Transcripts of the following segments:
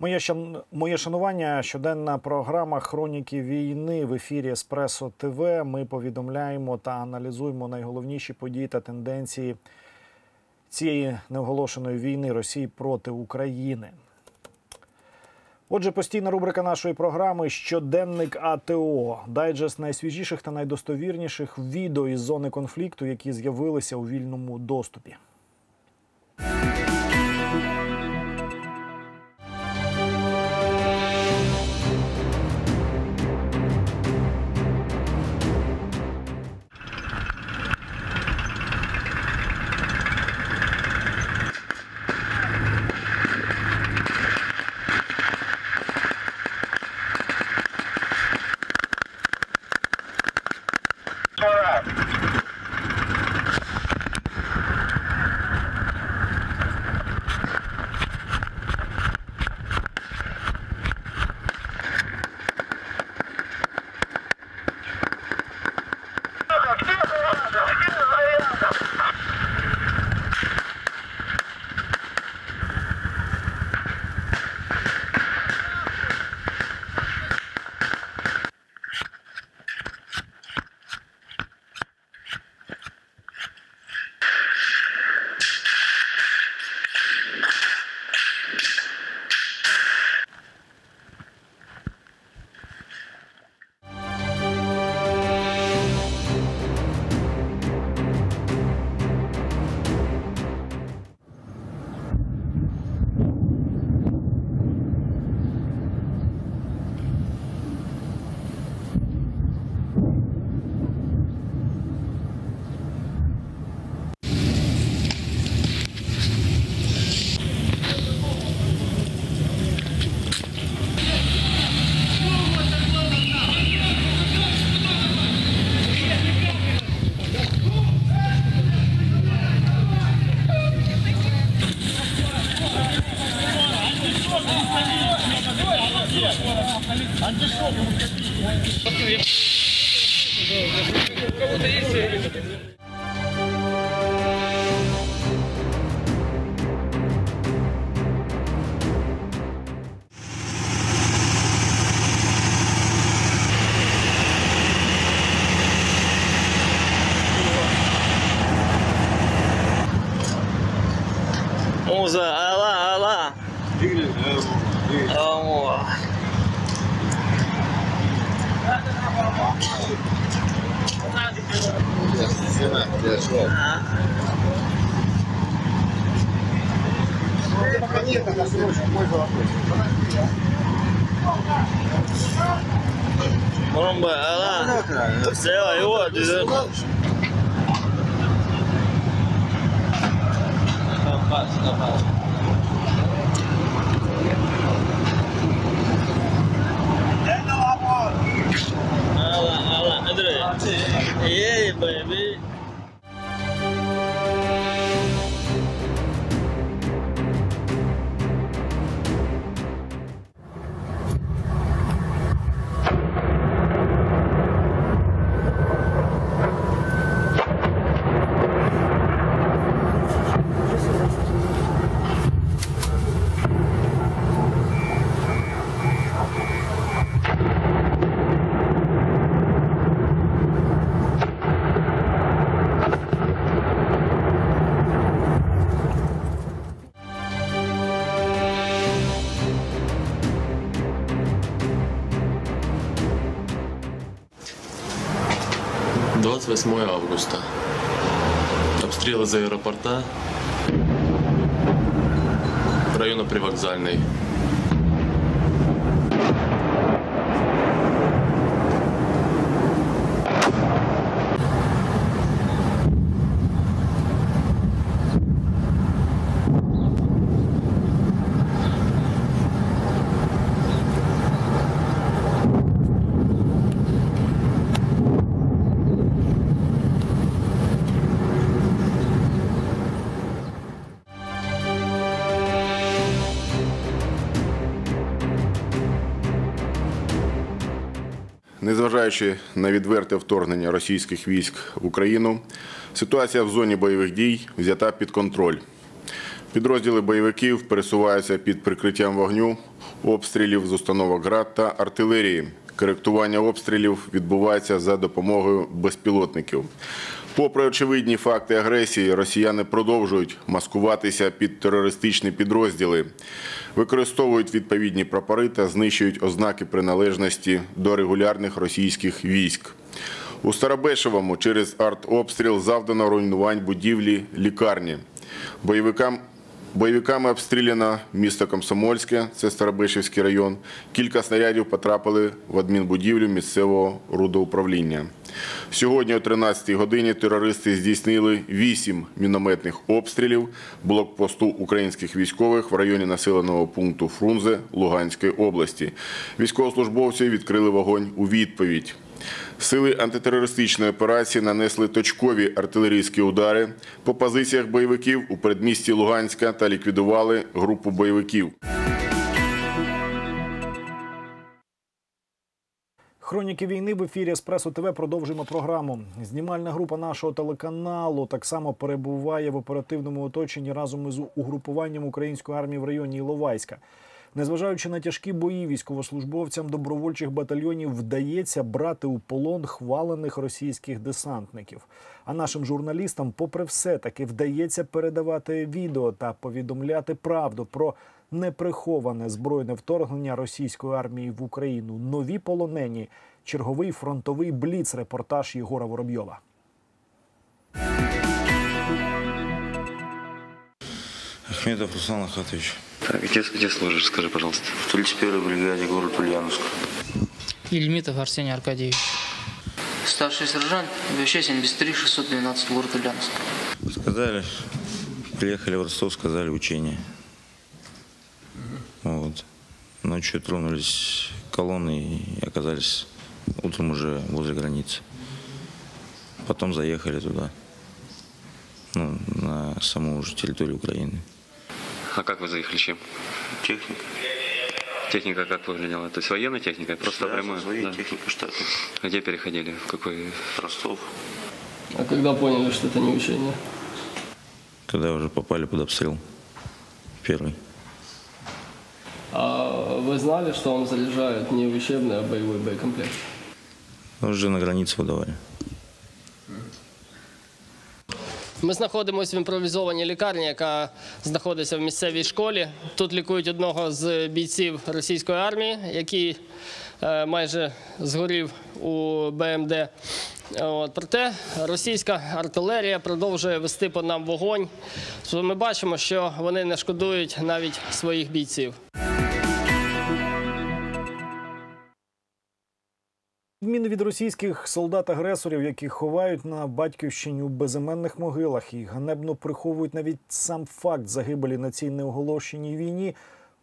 Моє моє шанування. Щоденна програма Хроніки війни в ефірі Еспресо ТВ. Ми повідомляємо та аналізуємо найголовніші події та тенденції цієї неоголошеної війни Росії проти України. Отже, постійна рубрика нашої програми щоденник АТО, дайджест найсвіжіших та найдостовірніших відео із зони конфлікту, які з'явилися у вільному доступі. as well. Caneta da olha lá. Sei lá, eu vou dizer. Não passa, não passa. Olha lá, olha lá, André. E aí, baby? Августа. Обстрел из аэропорта района Привокзальный. Незважаючи на відверте вторгнення російських військ в Україну, ситуація в зоні бойових дій взята під контроль. Підрозділи бойовиків пересуваються під прикриттям вогню обстрілів з установок ГРАД та артилерії. Коректування обстрілів відбувається за допомогою безпілотників. Попри очевидні факти агресії, росіяни продовжують маскуватися під терористичні підрозділи, використовують відповідні прапори та знищують ознаки приналежності до регулярних російських військ. У Старобешевому через артобстріл завдано руйнувань будівлі лікарні. Бойовикам Бойовиками обстріляно місто Комсомольське, це Старобишівський район. Кілька снарядів потрапили в адмінбудівлю місцевого рудоуправління. Сьогодні о 13-й годині терористи здійснили вісім мінометних обстрілів блокпосту українських військових в районі населеного пункту Фрунзе Луганської області. Військовослужбовці відкрили вогонь у відповідь. Сили антитерористичної операції нанесли точкові артилерійські удари по позиціях бойовиків у передмісті Луганська та ліквідували групу бойовиків. Хроніки війни в ефірі Еспресо ТВ продовжуємо програму. Знімальна група нашого телеканалу так само перебуває в оперативному оточенні разом із угрупуванням української армії в районі Іловайська. Незважаючи на тяжкі бої, військовослужбовцям добровольчих батальйонів вдається брати у полон хвалених російських десантників. А нашим журналістам, попри все, таки вдається передавати відео та повідомляти правду про неприховане збройне вторгнення російської армії в Україну. Нові полонені, черговий фронтовий бліц. Репортаж Єгора Воробйова. Ахмедов Руслан Ахатович. Так, где, где служишь, скажи, пожалуйста. В 31-й бригаде город Ульяновск. Ильмитов Арсений Аркадьевич. Старший сержант, ВЩ 73 612, город Ульяновск. Сказали, приехали в Ростов, сказали учение. Вот. Ночью тронулись колонны и оказались утром уже возле границы. Потом заехали туда, ну, на саму уже территорию Украины. А как вы заехали чем? Техника. Техника как выглядела? То есть военная техника? Просто прямая? Да. техника штатная. А Где переходили? В какой? Ростов. А когда поняли, что это не учение? Когда уже попали под обстрел. Первый. А вы знали, что вам заряжают не учебный, а боевой боекомплект? Уже на границе выдавали. Ми знаходимося в імпровізованій лікарні, яка знаходиться в місцевій школі. Тут лікують одного з бійців російської армії, який е, майже згорів у БМД. От, проте російська артилерія продовжує вести по нам вогонь. Ми бачимо, що вони не шкодують навіть своїх бійців. Від російських солдат-агресорів, які ховають на батьківщині у безіменних могилах і ганебно приховують навіть сам факт загибелі на цій неоголошеній війні.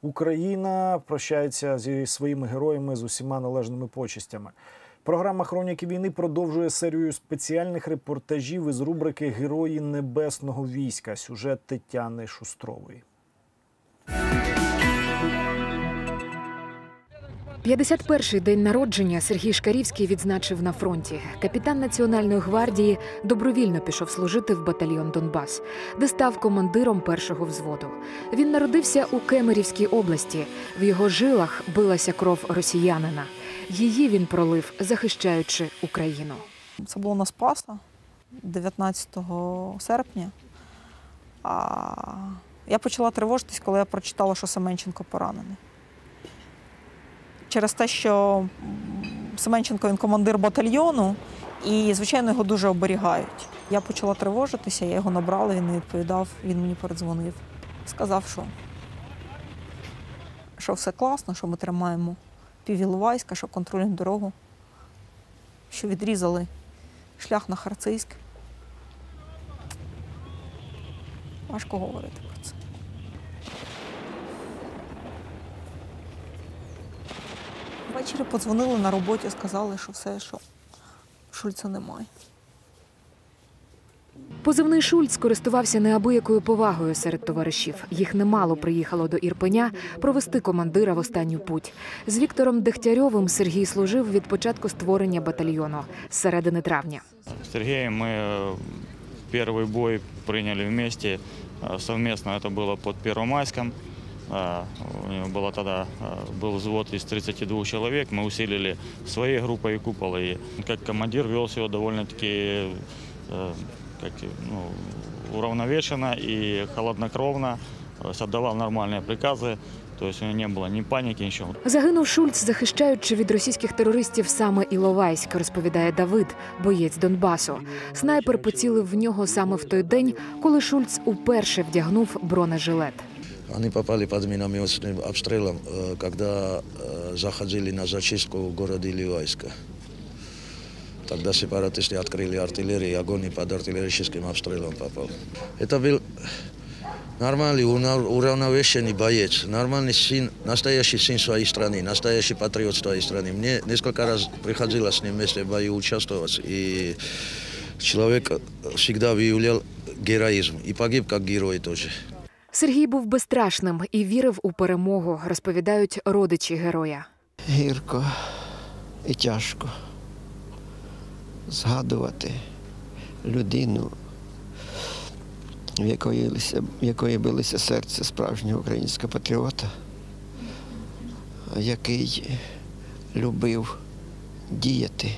Україна прощається зі своїми героями з усіма належними почестями. Програма Хроніки війни продовжує серію спеціальних репортажів із рубрики Герої Небесного війська. Сюжет Тетяни Шустрової. 51-й день народження Сергій Шкарівський відзначив на фронті. Капітан Національної гвардії добровільно пішов служити в батальйон Донбас, де став командиром першого взводу. Він народився у Кемерівській області. В його жилах билася кров росіянина. Її він пролив, захищаючи Україну. Це було на Спаса 19 серпня. А я почала тривожитись, коли я прочитала, що Семенченко поранений. Через те, що Семенченко він командир батальйону, і, звичайно, його дуже оберігають. Я почала тривожитися, я його набрала, він не відповідав, він мені передзвонив. Сказав, що, що все класно, що ми тримаємо півіловайська, що контролюємо дорогу, що відрізали шлях на Харцизьк. Важко говорити про це. Ввечері подзвонили на роботі, сказали, що все, що Шульца немає. Позивний Шульц користувався неабиякою повагою серед товаришів. Їх немало приїхало до Ірпеня провести командира в останню путь. З Віктором Дегтярьовим Сергій служив від початку створення батальйону з середини травня. С Сергеем мы э, первый бой приняли вместе, э, совместно это было под Первомайском. А, У него было тогда а, был взвод из 32 человек. Мы усилили своей группой купол. И как командир вел себя довольно-таки э, как, ну, уравновешенно и холоднокровно. То есть отдавал нормальные приказы. То есть у него не было ни паники, ничего. Загинув Шульц, захищаючи від російських терористів саме Іловайськ, розповідає Давид, боєць Донбасу. Снайпер поцілив в нього саме в той день, коли Шульц уперше вдягнув бронежилет. Они попали под минометным обстрелом, э, когда э, заходили на зачистку города Ливайска. Тогда сепаратисты открыли артиллерию, и огонь под артиллерийским обстрелом попал. Это был нормальный, уравновешенный боец, нормальный сын, настоящий сын своей страны, настоящий патриот своей страны. Мне несколько раз приходилось с ним вместе в бою участвовать, и человек всегда выявлял героизм и погиб как герой тоже. Сергій був безстрашним і вірив у перемогу, розповідають родичі героя. гірко і тяжко згадувати людину, в якої, в якої билося серце справжнього українського патріота, який любив діяти,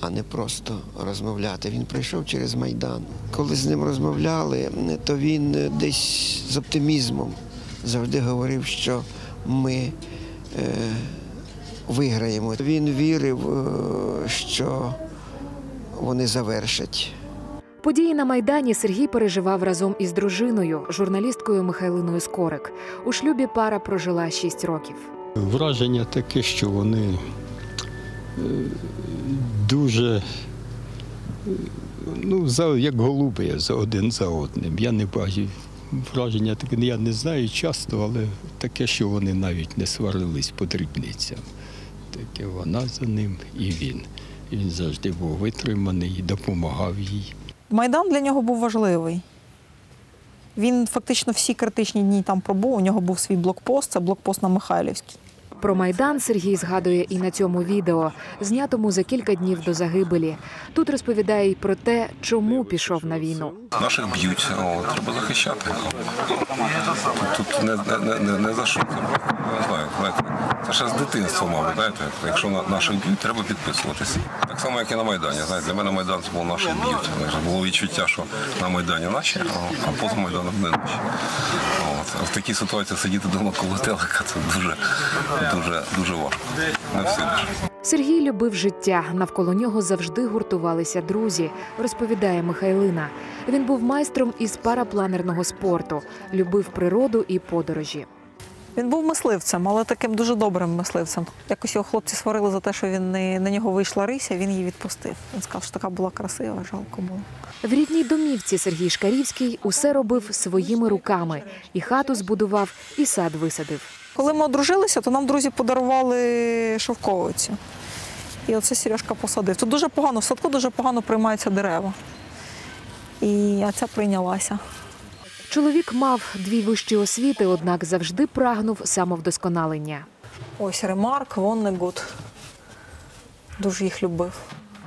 а не просто розмовляти. Він прийшов через Майдан. Коли з ним розмовляли, то він десь з оптимізмом завжди говорив, що ми е, виграємо. Він вірив, е, що вони завершать. Події на майдані Сергій переживав разом із дружиною, журналісткою Михайлиною Скорик. У шлюбі пара прожила шість років. Враження таке, що вони е, дуже, ну, за, як голуби за один за одним. Я не бачу. Враження таке, я не знаю часто, але таке, що вони навіть не сварились по дрібницям. Таке вона за ним і він. Він завжди був витриманий і допомагав їй. Майдан для нього був важливий. Він фактично всі критичні дні там пробув. У нього був свій блокпост, це блокпост на Михайлівській. Про майдан Сергій згадує і на цьому відео, знятому за кілька днів до загибелі. Тут розповідає й про те, чому пішов на війну. Наших б'ють, треба захищати. Тут не, не, не, не, за що. Не знаю, знаєте, це ще з дитинства, мабуть, знаєте, якщо на- наших б'ють, треба підписуватися. Так само, як і на Майдані. Знаєте, для мене Майдан це був наших б'ють. Було відчуття, що на Майдані наші, а, а поза Майданом не наші. А в такій ситуації сидіти вдома коло телека це дуже, дуже, дуже важко. Сергій любив життя. Навколо нього завжди гуртувалися друзі, розповідає Михайлина. Він був майстром із парапланерного спорту, любив природу і подорожі. Він був мисливцем, але таким дуже добрим мисливцем. Якось його хлопці сварили за те, що він не, на нього вийшла рися, він її відпустив. Він сказав, що така була красива, жалко було. В рідній домівці Сергій Шкарівський усе робив своїми руками. І хату збудував, і сад висадив. Коли ми одружилися, то нам друзі подарували шовковицю. І оце Сережка посадив. Тут дуже погано, в садку дуже погано приймаються дерева. І а ця прийнялася. Чоловік мав дві вищі освіти, однак завжди прагнув самовдосконалення. Ось ремарк, Воннегуд. Дуже їх любив.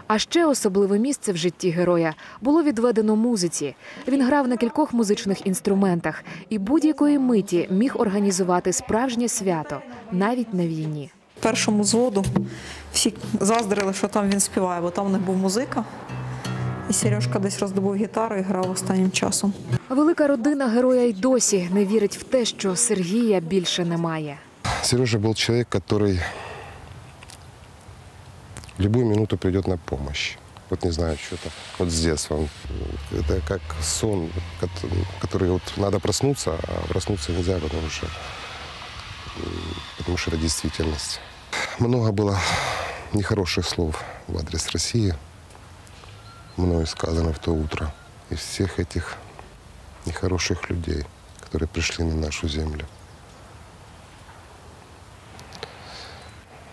А ще особливе місце в житті героя було відведено музиці. Він грав на кількох музичних інструментах і будь-якої миті міг організувати справжнє свято, навіть на війні. Першому зводу всі заздрили, що там він співає, бо там них був музика. І Сережка десь роздобув гітару і грав останнім часом. Велика родина героя й досі не вірить в те, що Сергія більше немає. Сережа был человек, который в любую минуту придет на помощь. Вот не знаю, что-то. Вот с детства. Он, э, Это как сон, кот- который вот надо проснуться, а проснуться нельзя, потому что, м, потому что это действительность. Много было нехороших слов в адрес России. Мною сказано в то утро. Из всех этих нехороших людей, которые пришли на нашу землю.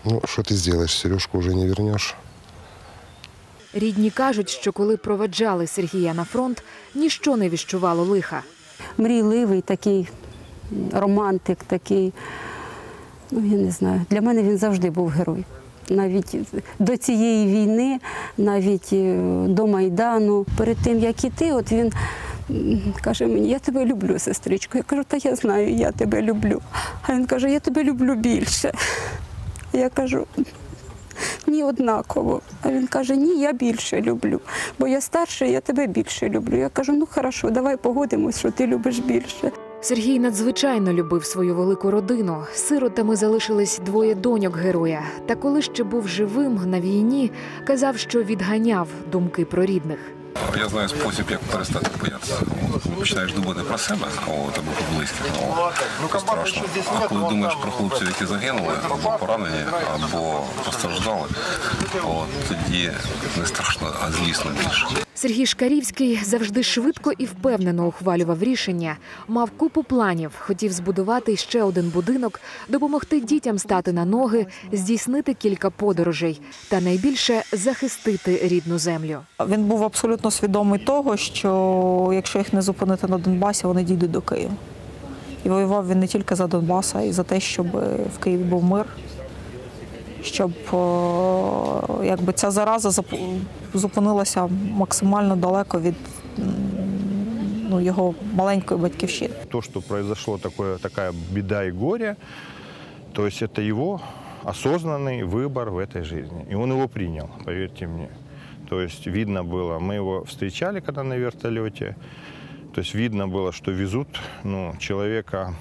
Ну, что ты сделаешь? Сережку уже не вернешь. Рідні кажуть, що коли проведжали Сергія на фронт, ніщо не віщувало лиха. мрійливий, такий романтик, такий. Ну, я не знаю. Для мене він завжди був герой. Навіть до цієї війни, навіть е, до Майдану. Перед тим, як іти, от він каже мені, я тебе люблю, сестричко. Я кажу, та я знаю, я тебе люблю. А він каже, я тебе люблю більше. Я кажу, ні, однаково. А він каже, ні, я більше люблю. Бо я старший, я тебе більше люблю. Я кажу, ну хорошо, давай погодимось, що ти любиш більше. Сергій надзвичайно любив свою велику родину. Сиротами залишились двоє доньок героя. Та коли ще був живим на війні, казав, що відганяв думки про рідних. Я знаю спосіб, як перестати боятися. Починаєш думати про себе, от, або про близьких. Ну, це страшно. А коли думаєш про хлопців, які загинули, або поранені, або постраждали, от, тоді не страшно, а злісно більше. Сергій Шкарівський завжди швидко і впевнено ухвалював рішення. Мав купу планів, хотів збудувати ще один будинок, допомогти дітям стати на ноги, здійснити кілька подорожей та найбільше захистити рідну землю. Він був абсолютно свідомий того, що якщо їх не зупинити на Донбасі, вони дійдуть до Києва. І воював він не тільки за Донбас, а й за те, щоб в Києві був мир, щоб якби ця зараза зупинилася максимально далеко від м, ну, його маленької батьківщини. То, что произошло такое, такая беда и горе, то есть это его осознанный выбор в этой жизни. И он его принял, поверьте мне. То есть видно было, мы его встречали, когда на вертолете, то есть видно было, что везут ну, человека,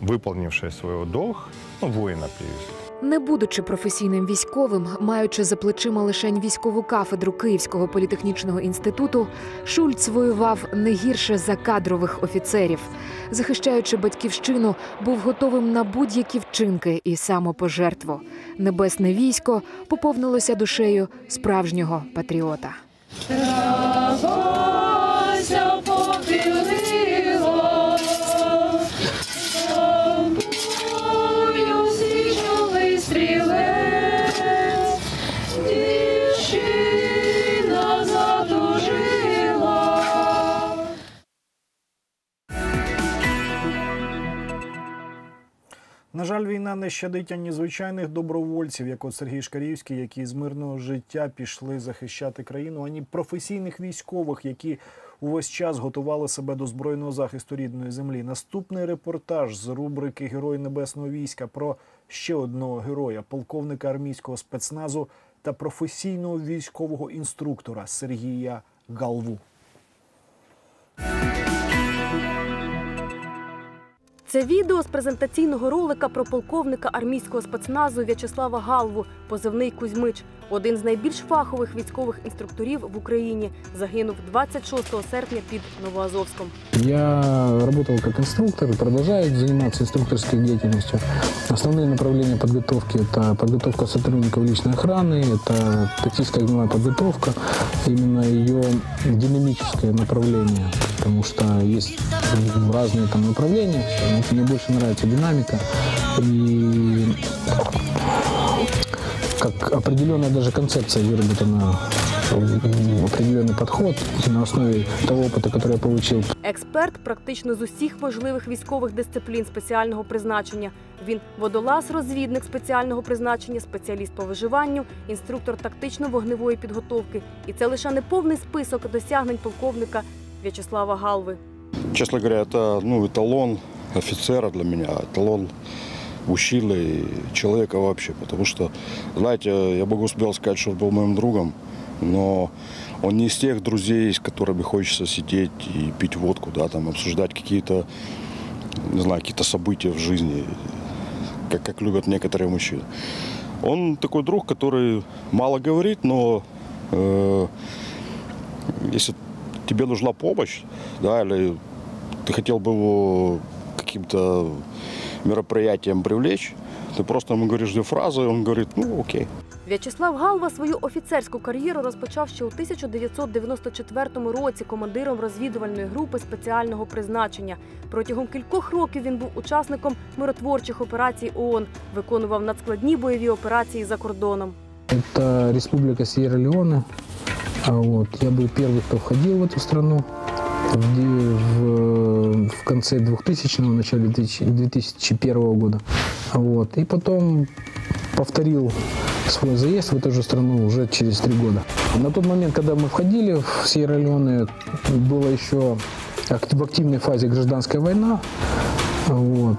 выполнившего свой долг, ну, воина привезли. Не будучи професійним військовим, маючи за плечима лишень військову кафедру Київського політехнічного інституту, Шульц воював не гірше за кадрових офіцерів. Захищаючи батьківщину, був готовим на будь-які вчинки і самопожертву. Небесне військо поповнилося душею справжнього патріота. На жаль, війна не щадить ані звичайних добровольців, як от Сергій Шкарівський, які з мирного життя пішли захищати країну, ані професійних військових, які увесь час готували себе до збройного захисту рідної землі. Наступний репортаж з рубрики Герой Небесного війська про ще одного героя, полковника армійського спецназу та професійного військового інструктора Сергія Галву. Це відео з презентаційного ролика про полковника армійського спецназу В'ячеслава Галву, позивний Кузьмич, один з найбільш фахових військових інструкторів в Україні. Загинув 26 серпня під Новоазовськом. Я работал как инструктор и продолжаю заниматься инструкторской деятельностью. Основные направления подготовки – это подготовка сотрудников личной охраны, это тактическая огневая подготовка, именно ее динамическое направление, потому что есть разные там направления. Мне больше нравится динамика и как определенная даже концепция выработана, определенный подход на основе того опыта, который я получил. Експерт практично з усіх можливих військових дисциплін спеціального призначення. Він водолаз, розвідник спеціального призначення, спеціаліст по виживанню, інструктор тактично-вогневої підготовки. І це лише не повний список досягнень полковника В'ячеслава Галви. Честно говоря, это ну, эталон офицера для меня, эталон училы человека вообще. Потому что, знаете, я могу смело сказать, что он был моим другом, но он не из тех друзей, с которыми хочется сидеть и пить водку, да, там, обсуждать какие-то, не знаю, какие-то события в жизни, как, как любят некоторые мужчины. Он такой друг, который мало говорит, но э, если тебе нужна помощь, да, или ты хотел бы его каким-то мероприятием привлечь, ты просто ему говоришь две фразы, и он говорит, ну окей. В'ячеслав Галва свою офіцерську кар'єру розпочав ще у 1994 році командиром розвідувальної групи спеціального призначення. Протягом кількох років він був учасником миротворчих операцій ООН, виконував надскладні бойові операції за кордоном. Это Республика Сьерра-Леоне. А Вот. Я был первый, кто входил в эту страну В, в, в конце 2000-го, начале 2000 2001 года. Вот. И потом повторил свой заезд в эту же страну уже через три года. На тот момент, когда мы входили в Сьерра-Леоне, было еще в активной фазе гражданская война. Вот.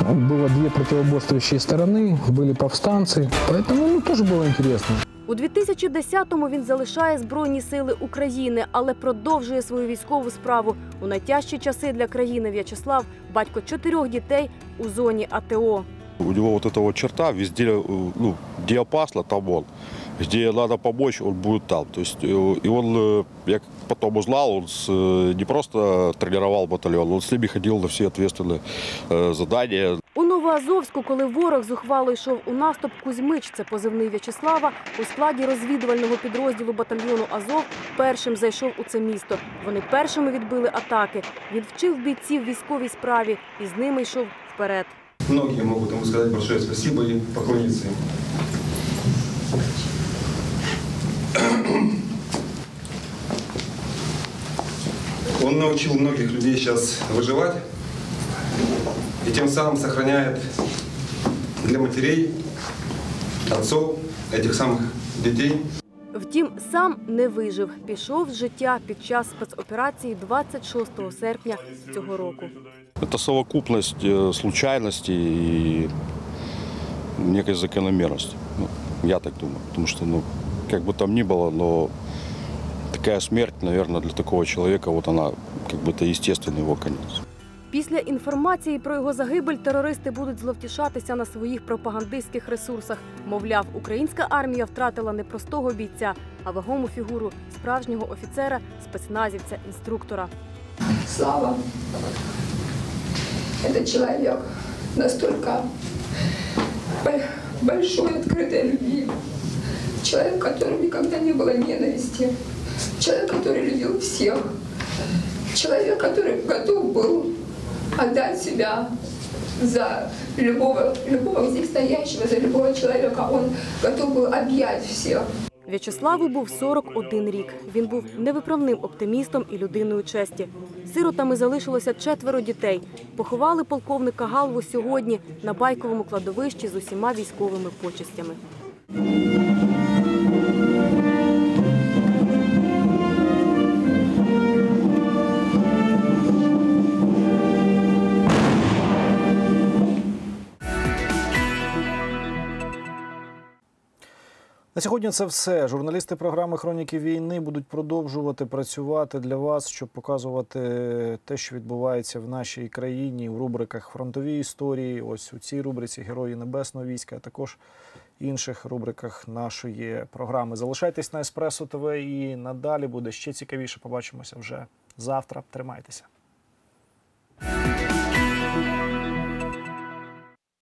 Было две противоборствующие стороны, были повстанцы, поэтому ну, тоже было интересно. У 2010-му він залишає Збройні сили України, але продовжує свою військову справу. У найтяжчі часи для країни В'ячеслав, батько чотирьох дітей у зоні АТО. У него вот эта вот черта, везде, э, ну, где опасно, там он. Где надо помочь, он будет там. То есть, э, и он, э, я потом узнал, он с, э, не просто тренировал батальон, он с ними ходил на все ответственные э, задания. Новоазовську, коли ворог зухвало йшов у наступ, Кузьмич, це позивний В'ячеслава, у складі розвідувального підрозділу батальйону Азов першим зайшов у це місто. Вони першими відбили атаки. Він вчив бійців військовій справі і з ними йшов вперед. Многие могут ему сказать большое спасибо и поклониться ему. Он научил многих людей сейчас выживать и тем самым сохраняет для матерей, отцов этих самых детей Втім, сам не вижив. Пішов з життя під час спецоперації 26 серпня цього року. Это совокупность э, случайностей и некой закономерности. Ну, я так думаю. Потому что, ну, как бы там ни было, но такая смерть, наверное, для такого человека, вот она, как бы это естественный его конец. Після інформації про його загибель терористи будуть зловтішатися на своїх пропагандистських ресурсах. Мовляв, українська армія втратила не простого бійця, а вагому фігуру справжнього офіцера, спецназівця, інструктора. Слава – это человек настолько бо- большой, открытой любви. Человек, в котором никогда не было ненависти. Человек, который любил всех. Человек, который готов был отдать себя за любого, любого здесь стоящего, за любого человека. Он готов был объять всех. В'ячеславу був 41 рік. Він був невиправним оптимістом і людиною честі. Сиротами залишилося четверо дітей. Поховали полковника Галву сьогодні на байковому кладовищі з усіма військовими почестями. Сьогодні це все. Журналісти програми Хроніки війни будуть продовжувати працювати для вас, щоб показувати те, що відбувається в нашій країні у рубриках Фронтові історії. Ось у цій рубриці Герої Небесного війська, а також інших рубриках нашої програми. Залишайтесь на Еспресо ТВ і надалі буде ще цікавіше. Побачимося вже завтра. Тримайтеся.